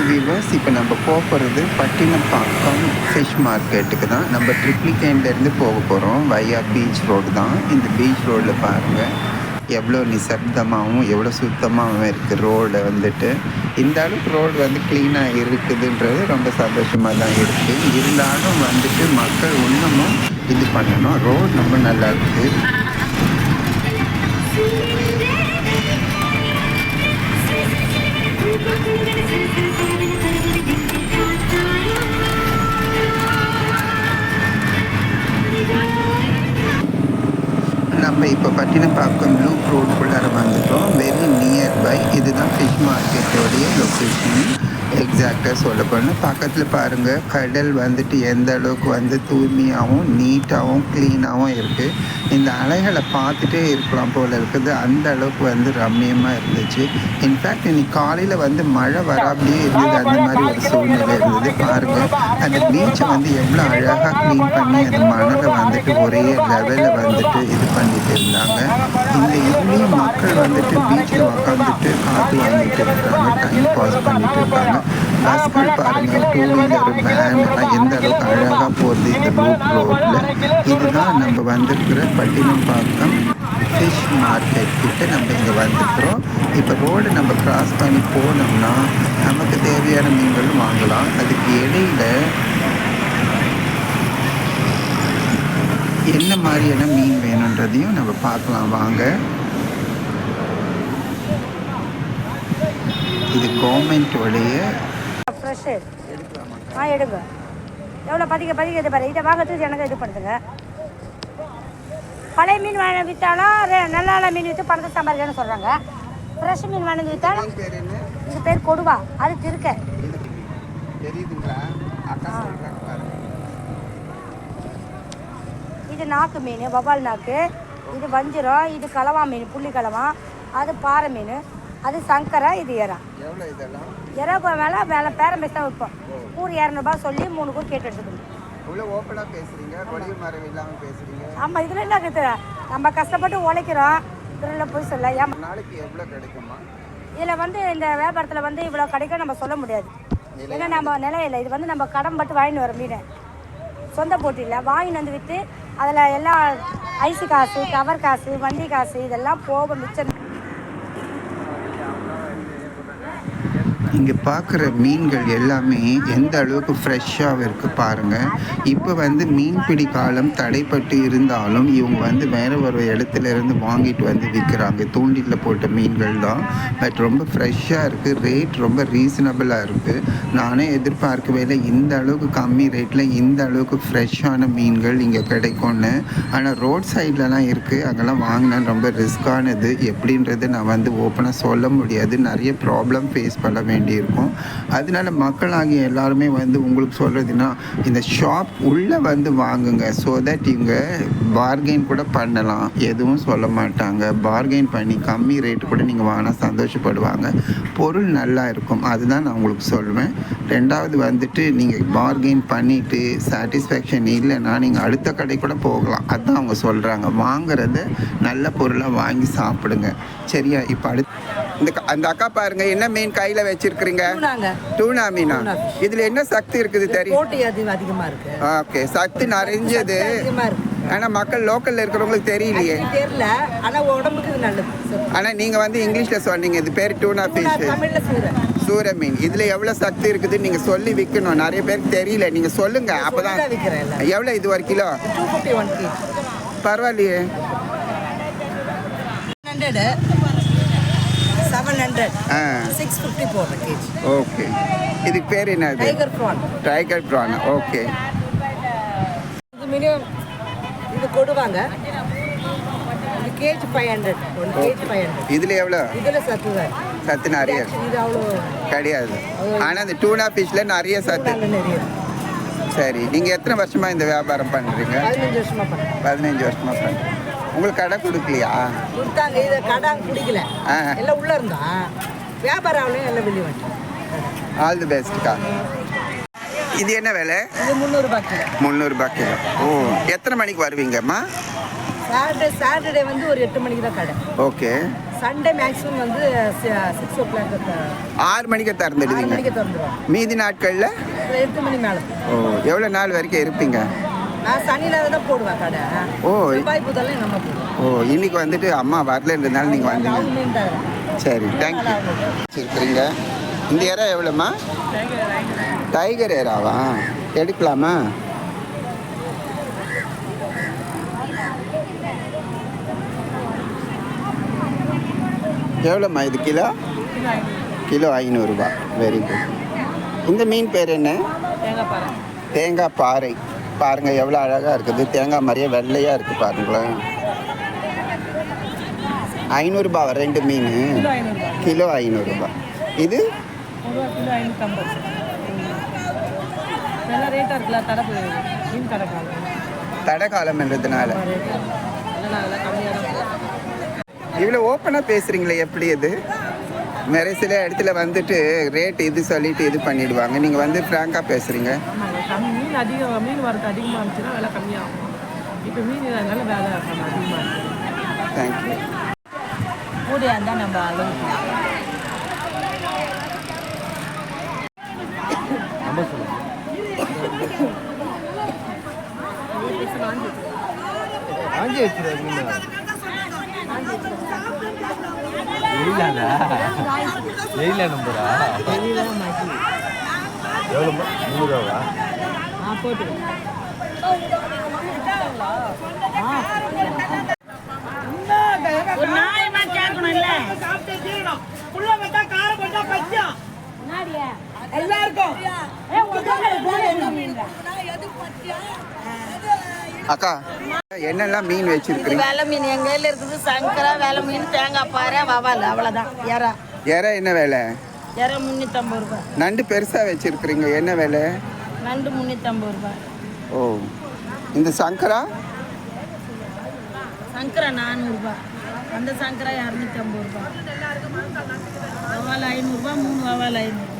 Hi viewers இப்போ நம்ம போக போகிறது பட்டினப்பாக்கம் ஃபிஷ் மார்க்கெட்டுக்கு தான். நம்ம ட்ரிப்ளிகேண்ட்லேருந்து போக போகிறோம் வையா பீச் ரோடு தான். இந்த பீச் ரோடில் பாருங்கள் எவ்வளோ நிசப்தமாகவும் எவ்வளோ சுத்தமாகவும் இருக்குது ரோடு வந்துட்டு. இந்த அளவுக்கு ரோடு வந்து க்ளீனாக இருக்குதுன்றது ரொம்ப சந்தோஷமாக தான் இருக்குது இருந்தாலும் வந்துட்டு மக்கள் இன்னமும் இது பண்ணணும். ரோடு ரொம்ப நல்லா இருக்குது நம்ம இப்போ பட்டினப்பாக்கம் லூப் ரோடுக்குள்ளார வந்துட்டோம். வெரி நியர்பை இதுதான் ஃபிஷ் மார்க்கெட்டோடைய லொக்கேஷன் எக்ஸாக்டாக சொல்ல போனால் பக்கத்தில் பாருங்கள் கடல் வந்துட்டு எந்த அளவுக்கு வந்து தூய்மையாகவும் நீட்டாகவும் க்ளீனாகவும் இருக்குது இந்த அலைகளை பார்த்துட்டே இருக்கலாம் போல் இருக்குது. அந்த அளவுக்கு வந்து ரம்மியமாக இருந்துச்சு. இன்ஃபேக்ட் இன்னைக்கு காலையில் வந்து மழை வராமலே இருந்தது. அந்த மாதிரி ஒரு சூழ்நிலை இருந்தது. பாருங்கள் அந்த பீச்சை வந்து எவ்வளோ அழகாக க்ளீன் பண்ணி அந்த மணலை வந்துட்டு ஒரே லெவலில் வந்துட்டு இது பண்ணிட்டு இருந்தாங்க. இந்த இதுலேயும் மக்கள் வந்துட்டு பீச்சில் உக்காந்துட்டு காற்று வாங்கிட்டு இருக்காங்க டைம் பாஸ் பண்ணிட்டு இருக்காங்க. பஸ்கள் பாருங்கள் டூ வீலர் வேன் எந்த அளவுக்கு அழகாக போகுது இந்த லூப் ரோட்டில் இதுதான் நம்ம வந்திருக்கிற பட்டினப்பாக்கம் ஃபிஷ் மார்க்கெட் கிட்ட நம்ம இங்கே வந்திருக்கிறோம். இப்போ ரோடு நம்ம கிராஸ் பண்ணி போனோம்னா நமக்கு தேவையான மீன்களும் வாங்கலாம். அதுக்கு இடையில என்ன மாதிரியான மீன் வேணுன்றதையும் நம்ம பார்க்கலாம். வாங்க. இது கவர்மெண்ட்டோடைய ஃப்ரெஷ்ஷு ஆ எடுங்க. எவ்வளோ பதிக்க பதிக்க இது பாரு. இதை வாங்கிறதுக்கு எனக்கு இது பண்ணுதுங்க. பழைய மீன் வாங்கி விற்றாலும் நல்ல நல்ல மீன் விற்று பணத்தை சம்பாதிக்கணும்னு சொல்கிறாங்க ஃப்ரெஷ் மீன் வாங்கி விற்றாலும் இது பேர் கொடுவா. அது திருக்க. இது நாக்கு மீன் வவ்வால் நாக்கு. இது வஞ்சிரம் இது கலவா மீன் புள்ளி கலவா. அது பாறை மீன். அது சங்கரா இது எறா இப்போ மேலே மேலே பேரம் பேச விற்போம் கூறு இரநூறுபா சொல்லி மூணு கூறு கேட்டு எடுத்துக்கணும். இவ்வளோ ஓப்பனாக பேசுறீங்க. வடிவு மறைவு இல்லாமல் பேசுறீங்க. ஆமாம் இதில் என்ன நம்ம கஷ்டப்பட்டு உழைக்கிறோம். இதில் போய் சொல்ல ஏமா ஒரு நாளைக்கு எவ்வளோ கிடைக்குமா இதில் வந்து இந்த வியாபாரத்தில் வந்து இவ்வளோ கிடைக்கும் நம்ம சொல்ல முடியாது. ஏன்னா நம்ம நிலையில இது வந்து நம்ம கடன் பட்டு வாங்கிட்டு வர மீன். சொந்த போட்டி இல்லை. வாங்கிட்டு வந்து விற்று அதில் எல்லாம் ஐஸு காசு கவர் காசு வண்டி காசு இதெல்லாம் போக மிச்சம். இங்கே பார்க்குற மீன்கள் எல்லாமே எந்த அளவுக்கு ஃப்ரெஷ்ஷாக இருக்குது பாருங்கள் இப்போ வந்து மீன்பிடி காலம் தடைப்பட்டு இருந்தாலும் இவங்க வந்து வேறு ஒரு இடத்துல இருந்து வாங்கிட்டு வந்து விற்கிறாங்க தூண்டிலில் போட்ட மீன்கள் தான். பட் ரொம்ப ஃப்ரெஷ்ஷாக இருக்குது ரேட் ரொம்ப ரீசனபிளாக இருக்குது நானே எதிர்பார்க்கவே இல்லை. இந்த அளவுக்கு கம்மி ரேட்டில் இந்த அளவுக்கு ஃப்ரெஷ்ஷான மீன்கள் இங்கே கிடைக்கும்னு. ஆனால் ரோட் சைட்லலாம் இருக்குது அதெல்லாம் வாங்கினா ரொம்ப ரிஸ்க்கானது எப்படின்றது நான் வந்து ஓப்பனாக சொல்ல முடியாது. நிறைய ப்ராப்ளம் ஃபேஸ் பண்ண வேண்டும் வேண்டியிருக்கும். அதனால மக்களாகிய எல்லாருமே வந்து உங்களுக்கு சொல்கிறதுனா இந்த ஷாப் உள்ளே வந்து வாங்குங்க. ஸோ தட் இவங்க பார்கெயின் கூட பண்ணலாம். எதுவும் சொல்ல மாட்டாங்க. பார்கெயின் பண்ணி கம்மி ரேட் கூட நீங்கள் வாங்கினா சந்தோஷப்படுவாங்க. பொருள் நல்லா இருக்கும். அதுதான் நான் உங்களுக்கு சொல்லுவேன் ரெண்டாவது வந்துட்டு நீங்கள் பார்கெயின் பண்ணிவிட்டு சாட்டிஸ்ஃபேக்ஷன் இல்லைன்னா நீங்கள் அடுத்த கடை கூட போகலாம். அதுதான் அவங்க சொல்கிறாங்க வாங்குறத நல்ல பொருளாக வாங்கி சாப்பிடுங்க. சரியா? இப்போ அடுத்து இந்த அந்த அக்கா பாருங்க என்ன மீன் கையில் வச்சிருக்கிறீங்க? நாங்க டூனா மீனா? இதில் என்ன சக்தி இருக்குது தெரியும்? அதிகம் இருக்கு. ஓகே சக்தி நிறைஞ்சது. ஆனால் மக்கள் லோக்கலில் இருக்கிறவங்களுக்கு தெரியலையே. தெரியல ஆனா உடம்புக்கு நல்லது. சரி. ஆனால் நீங்கள் வந்து இங்கிலீஷில் சொன்னீங்க இது பேர் டூனா ஃபிஷ் சூர மீன். இதில் எவ்வளோ சக்தி இருக்குதுன்னு நீங்கள் சொல்லி விற்கணும் நிறைய பேருக்கு தெரியல. நீங்கள் சொல்லுங்கள் அப்போ தான் சொல்லிதான் விக்கிறேன் எல்லாம். எவ்வளோ இது ஒரு கிலோ? பரவாயில்லையே. செவன் ஹண்ட்ரட் ஆ. சிக்ஸ் ஃபிஃப்டி போடுறேன் கேஜி ஓகே இதுக்கு பேர் என்னது? Tiger prawn tiger prawn okay இது மினிமம் இது கொடுவாங்க. இது KG five hundred one KG five hundred இதில் எவ்வளோ? இதில் சத்து தான். சத்து நிறைய இது அவ்வளோ கிடையாது. ஆனால் இந்த டூனா ஃபிஷ்ல நிறைய சத்து. நிறைய. சரி நீங்கள் எத்தனை வருஷமாக இந்த வியாபாரம் பண்ணுறீங்க பதினஞ்சு வருஷமாக பண்ணுறேன் உங்களுக்கு கடை கொடுக்கலையா? கொடுத்தாங்க. இதை கடாங்க பிடிக்கல. எல்லாம் உள்ள இருந்தா வியாபாரம் ஆகலையும் எல்லாம் வெளியே வந்துட்டோம். ஆல் தி பெஸ்ட்க்கா இது என்ன விலை? இது முந்நூறுபா கிலோ. முந்நூறுபா கிலோ. ஓ எத்தனை மணிக்கு வருவீங்கம்மா? சாட்டர்டே சாட்டர்டே வந்து ஒரு எட்டு மணிக்கு தான் கடை. ஓகே. சண்டே மேக்ஸிமம் வந்து சிக்ஸ் ஓ கிளாக் ஆறு மணிக்கு திறந்துடுவீங்க. மணிக்கு திறந்துருவோம். மீதி நாட்களில்? எட்டு மணி மேலே. ஓ எவ்வளோ நாள் வரைக்கும் இருப்பீங்க? சனியில் தான் போடுவேன் கடை. ஓ செவ்வாய் புதெல்லாம் நம்ம போடுவோம். ஓ இன்னைக்கு வந்துட்டு அம்மா வரலன்றதுனால நீங்கள் வந்தீங்க. சரி தேங்க்யூ வச்சுருக்குறீங்க. இந்த இறா எவ்வளோம்மா? டைகர் இறாவா? எடுக்கலாமா? எவ்வளோம்மா இது கிலோ? கிலோ ஐநூறுரூபா வெரி குட் இந்த மீன் பேர் என்ன? தேங்காய் பாறை. பாருங்கள் எவ்வளோ அழகாக இருக்குது. தேங்காய் மாதிரியே வெள்ளையாக இருக்குது பாருங்களேன். ஐநூறுரூபா ரெண்டு மீன். கிலோ ஐநூறுரூபா இது? தடை காலம்ன்றதுனால. இவ்வளோ ஓப்பனாக பேசுகிறீங்களே எப்படி இது? நிறைய சில இடத்துல வந்துட்டு ரேட் இது சொல்லிட்டு இது பண்ணிடுவாங்க. நீங்கள் வந்து ஃப்ராங்காக பேசுகிறீங்க மீன் அதிகம் மீன் வரது அதிகமாக இருந்துச்சுன்னா விலை கம்மியாகும். இப்போ மீன் இல்லாதனால வேலை அதிகமாக இருக்குது தேங்க்யூ கூடியா இருந்தால் நம்ம அளவு வாங்கி வச்சிருவாங்க எயிலாங்க எயிலா நம்பரா எவ்வளோ நூறுரூவா கேட்கணும்ல. அக்கா என்னெல்லாம் மீன் வச்சிருக்கிறீங்க? வேலை மீன். எங்க கையில் இருக்குது சங்கரா வேலை மீன் தேங்காய் பாறை வவால் அவ்வளோதான் எறா. இறை என்ன விலை? எறா முந்நூற்றம்பது ரூபாய். நண்டு பெருசாக வச்சிருக்கிறீங்க. என்ன விலை? நண்டு முந்நூற்றம்பது ரூபாய். ஓ. இந்த சங்கரா? சங்கரா நானூறுரூபா அந்த சங்கரா இரநூத்தம்பது ரூபாய். வவால் ஐநூறுரூபா மூணு வவால் ஐநூறுரூபா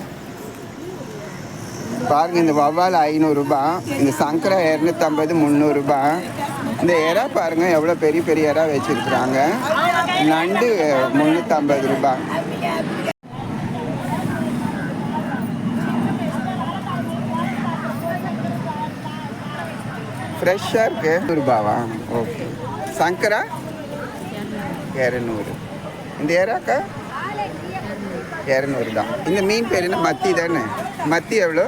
பாருங்க இந்த வவ்வால் ஐநூறுரூபா இந்த சங்கரா இரநூத்தம்பது முந்நூறுரூபா இந்த இறா பாருங்க எவ்வளோ பெரிய பெரிய இறா வச்சிருக்கிறாங்க. நண்டு முந்நூற்றம்பது ரூபா. ஃப்ரெஷ்ஷாக இருக்கு ரூபாவா? ஓகே சங்கரா? இரநூறு. இந்த ஏராக்கா இரநூறு தான். இந்த மீன் பேர் என்ன? மத்தி தானே? மத்தி எவ்வளோ?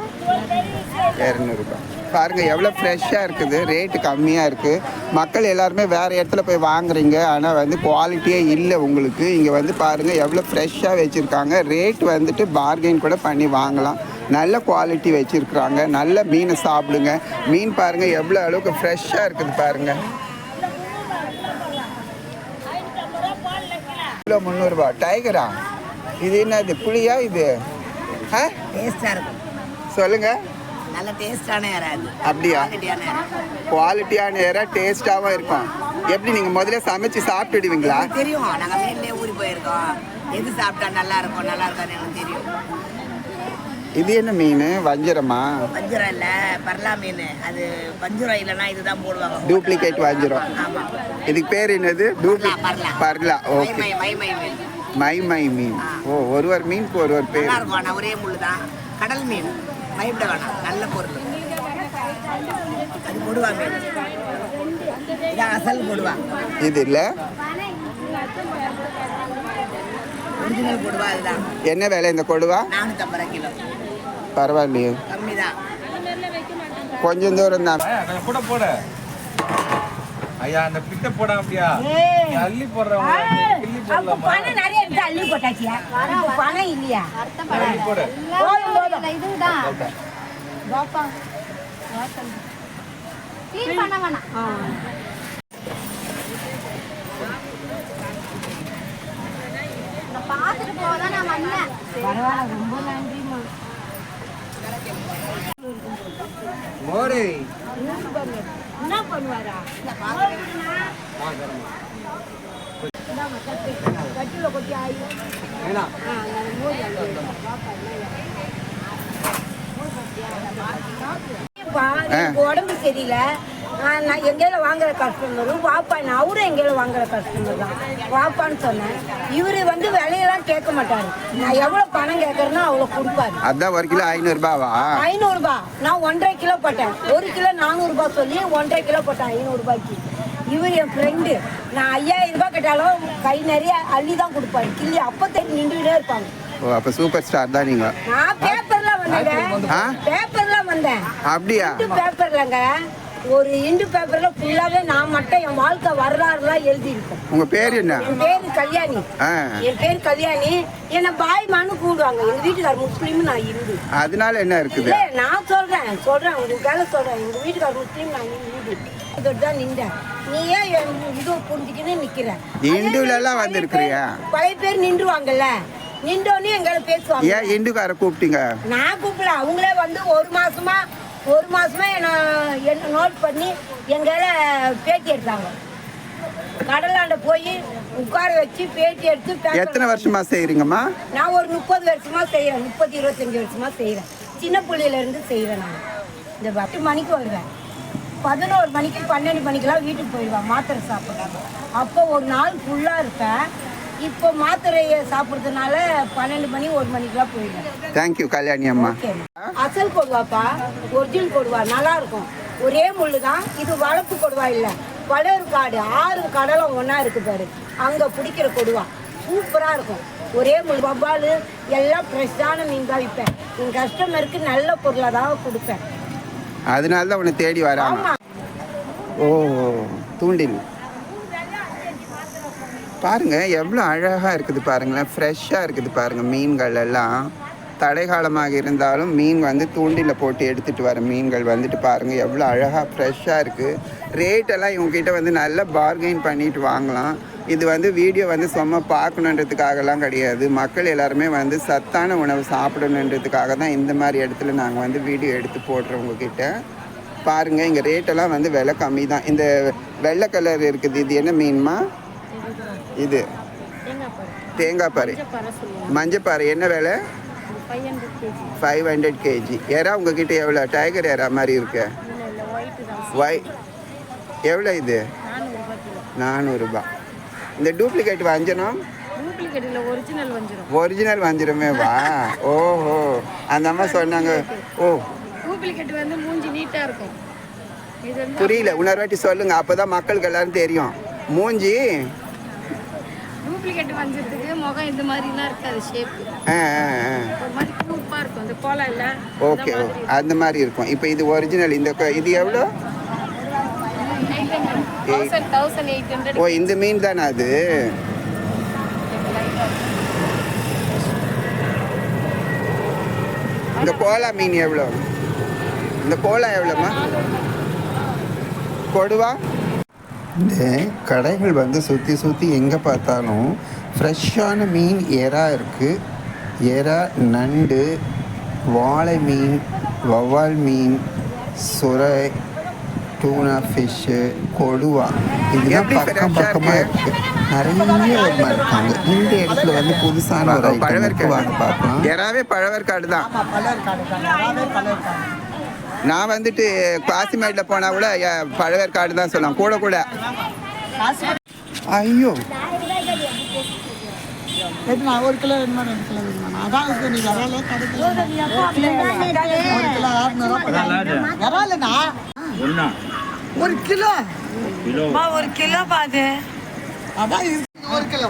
இரநூறுபா பாருங்கள் எவ்வளோ ஃப்ரெஷ்ஷாக இருக்குது. ரேட்டு கம்மியாக இருக்குது மக்கள் எல்லாருமே வேறு இடத்துல போய் வாங்குறீங்க. ஆனால் வந்து குவாலிட்டியே இல்லை உங்களுக்கு. இங்கே வந்து பாருங்கள் எவ்வளோ ஃப்ரெஷ்ஷாக வச்சுருக்காங்க. ரேட் வந்துட்டு பார்கெயின் கூட பண்ணி வாங்கலாம். நல்ல குவாலிட்டி வச்சுருக்குறாங்க. நல்ல மீனை சாப்பிடுங்க. மீன் பாருங்கள் எவ்வளோ அளவுக்கு ஃப்ரெஷ்ஷாக இருக்குது பாருங்கள் கிலோ முந்நூறுபா. டைகரா இது என்னது புளியா இது? ஆ? சொல்லுங்கள் நல்ல டேஸ்டான இறா அப்படியா? குவாலிட்டியான இறா. டேஸ்டாகவும் இருக்கும். எப்படி நீங்கள் முதல்ல சமைச்சு சாப்பிட்டுடுவீங்களா? தெரியும். நாங்கள் மீன்லேயே ஊறி போயிருக்கோம். எது சாப்பிட்டா நல்லா இருக்கும் நல்லா இருக்கான்னு எனக்கு தெரியும். இது என்ன மீன்? வஞ்சரமா? வஞ்சிரம் இல்லை பர்லா மீன். அது வஞ்சிரம் இல்லைன்னா இதுதான் போடுவாங்க. டூப்ளிகேட் வஞ்சிரம். இதுக்கு பேர் என்னது? டூப்ளி பர்லா. ஓகே. மை மை மை மீன். மை மை மீன். ஓ ஒரு ஒரு மீனுக்கு ஒரு ஒரு பேர் ஒரே முள்ளு தான் கடல் மீன். பயப்பட வேணாம். நல்ல பொருள். அது இதான் அசல் கொடுவா இது இல்லை? ஒரிஜினல் கொடுவா அதுதான். என்ன விலை இந்த கொடுவா? நானூற்றம்பது கிலோ. பரவாயில்லையே. கம்மி தான் கொஞ்சம் தூரம் தான். கூட போட. ஐயா அந்த பிட்ட போட அப்படியா நீ அள்ளி போடுறவங்க கிள்ளி போடலாமா? எடுத்து அள்ளி போட்டாச்சியா பணம் இல்லையா? அள்ளி போடு பரவாயில்ல ரொம்ப நன்றிம்மா. மோடி என்ன பண்ணுவாரா? கட்டில கொட்டி. உடம்பு சரியில்லை. நான் எங்கேயில வாங்குற கஸ்டமரும் வாப்பான்னு அவரும் எங்கேயில வாங்குற கஸ்டமர் தான். வாப்பான்னு சொன்னேன். இவர் வந்து விலையெல்லாம் கேட்க மாட்டாரு. நான் எவ்வளோ பணம் கேட்கறேனோ அவ்வளோ கொடுப்பாரு. அதான் ஒரு கிலோ ஐநூறுபாவா? ஐநூறுபா. நான் ஒன்றரை கிலோ போட்டேன். ஒரு கிலோ நானூறுபா சொல்லி ஒன்றரை கிலோ போட்டேன் ஐநூறுபாய்க்கு. இவர் என் ஃப்ரெண்டு நான் ரூபாய் கேட்டாலும் கை நிறைய அள்ளி தான் கொடுப்பாரு. கிள்ளி அப்போ தேடி நின்றுக்கிட்டே இருப்பாங்க. ஓ அப்போ சூப்பர் ஸ்டார் தான் நீங்கள் நான் பேப்பர்ல வந்தேங்க. ஆ? பேப்பர்ல வந்தேன். அப்படியா? பேப்பர்லங்க ஒரு இண்டு பேப்பர்ல ஃபுல்லாவே நான் மட்டும் என் வாழ்க்கை வரலாறுலாம் எழுதி இருக்கேன் உங்கள் பேர் என்ன? என் பேரு கல்யாணி. என் பேர் கல்யாணி. என்னை பாய்மான்னு கூடுவாங்க எங்க வீட்டுக்கார் முஸ்லீம் நான் இந்து. அதனால என்ன இருக்குது? நான் சொல்றேன் சொல்றேன் உங்களுக்காக சொல்றேன். எங்க வீட்டுக்கார் முஸ்லீம் நான் இந்து. இதோட தான் நின்றேன் நீ ஏன் என் இது புரிஞ்சுக்கின்னு நிக்கிற. இந்துல எல்லாம் வந்திருக்கிறியா? பழைய பேர் நின்றுவாங்கல்ல? நின்றோடனே எங்களை பேசுவாங்க. ஏன் இந்துக்கார கூப்பிட்டீங்க? நான் கூப்பிடல. அவங்களே வந்து ஒரு மாசமா ஒரு மாசமா என்ன என்ன நோட் பண்ணி எங்களை பேட்டி எடுத்தாங்க. கடலாண்ட போய் உட்கார வச்சு பேட்டி எடுத்து எத்தனை வருஷமா செய்கிறீங்கம்மா நான் ஒரு முப்பது வருஷமா செய்யறேன் முப்பது இருபத்தஞ்சு வருஷமா செய்யறேன் சின்ன புள்ளையில இருந்து செய்யறேன் நான். இந்த பத்து மணிக்கு வருவேன். பதினோரு மணிக்கு பன்னெண்டு மணிக்கெல்லாம் வீட்டுக்கு போயிடுவேன் மாத்திரை சாப்பிட்றாங்க அப்போ ஒரு நாள் ஃபுல்லாக இருப்பேன். இப்போ மாத்திரையை சாப்பிட்றதுனால பன்னெண்டு மணி ஒரு மணிக்கெல்லாம் போயிடுவேன். தேங்க்யூ கல்யாணி அம்மா. அசல் கொடுவாப்பா ஒரிஜினல் கொடுவா நல்லா இருக்கும் ஒரே முள்ளு தான் இது வளர்ப்பு கொடுவா இல்லை. வளர் காடு ஆறு கடலும் ஒன்றா இருக்கு பாரு. அங்கே பிடிக்கிற கொடுவா. சூப்பராக இருக்கும். ஒரே முள் வவ்வால் எல்லாம் ஃப்ரெஷ்ஷான மீன் தான் விற்பேன். என் கஸ்டமருக்கு நல்ல பொருளாக தான் கொடுப்பேன். அதனால தான் உன்னை தேடி வராங்க. ஓ தூண்டில். பாருங்க எவ்வளோ அழகாக இருக்குது பாருங்களேன். ஃப்ரெஷ்ஷாக இருக்குது பாருங்க மீன்கள் எல்லாம். தடைகாலமாக இருந்தாலும் மீன் வந்து தூண்டில போட்டு எடுத்துகிட்டு வர மீன்கள் வந்துட்டு பாருங்க எவ்வளோ அழகாக ஃப்ரெஷ்ஷாக இருக்குது ரேட்டெல்லாம் இவங்ககிட்ட வந்து நல்லா பார்கெயின் பண்ணிட்டு வாங்கலாம். இது வந்து வீடியோ வந்து சும்மா பார்க்கணுன்றதுக்காகலாம் கிடையாது. மக்கள் எல்லாருமே வந்து சத்தான உணவு சாப்பிடணுன்றதுக்காக தான் இந்த மாதிரி இடத்துல நாங்கள் வந்து வீடியோ எடுத்து போடுறோம் உங்ககிட்ட. பாருங்க இங்கே ரேட்டெல்லாம் வந்து விலை கம்மி தான். இந்த வெள்ளை கலர் இருக்குது. இது என்ன மீன்மா? இது தேங்காய் பாறை. மஞ்சப்பாறை. என்ன விலை? ஃபைவ் ஹண்ட்ரட் கேஜி எறா உங்ககிட்ட எவ்வளோ? டைகர் எறா மாதிரி இருக்கு. ஒய் எவ்வளோ இது? நானூறுரூபா இந்த டூப்ளிகேட் வஞ்சனம் ஒரிஜினல் வஞ்சிரமே வா. ஓஹோ. அந்த அம்மா சொன்னாங்க ஓ. டூப்ளிகேட் வந்து மூஞ்சி நீட்டாக இருக்கும். புரியல இன்னொரு வாட்டி சொல்லுங்க அப்பதான் மக்களுக்கு எல்லாரும் தெரியும். மூஞ்சி. டூப்ளிகேட் வஞ்சத்துக்கு முகம் இந்த மாதிரிலாம் இருக்காது ஆ ஒரு மாதிரி கூப்பாக இருக்கும் இந்த கோலம் இல்லை ஓகே அந்த மாதிரி இருக்கும். இப்போ இது ஒரிஜினல் இந்த இது எவ்வளோ? ஓ இந்த மீன் தானே அது? இந்த கோலா மீன் எவ்வளோ? இந்த கோலா எவ்வளோம்மா? கொடுவா இந்த கடைகள் வந்து சுற்றி சுற்றி எங்கே பார்த்தாலும் ஃப்ரெஷ்ஷான மீன் எறா இருக்குது எறா நண்டு வாழை மீன் வவ்வால் மீன் சுரை டூனா ஃபிஷ்ஷு கொடுவா இதெல்லாம் பக்கம் பக்கமாக இருக்கு. நிறைய இருக்காங்க. இந்த இடத்துல வந்து புதுசான ஒரு வாங்க பார்க்கலாம். எறாவே பழவேற்காடு தான். நான் வந்துட்டு காசிமேட்டில் போனால் கூட பழவேற்காடு தான் சொல்லலாம் கூட கூட. ஐயோ. ஒரு கிலோ வேணுமா ரெண்டு கிலோ வேணுமா அதான் இது நீ விராலே கிடைக்கல ஒரு கிலோ ஆறுநூறுவா விராலண்ணா ஒண்ணா? ஒரு கிலோ. கிலோ. ஒரு கிலோ பாது அதான் ஒரு கிலோ.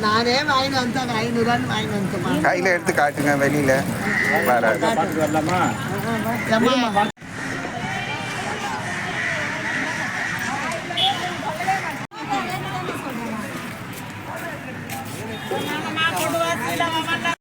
நானே வாங்கி வந்தேன் ஐநூறுவான்னு வாங்கி வந்துட்டேம்மா. கையில் எடுத்து காட்டுங்க வெளியில். வராது.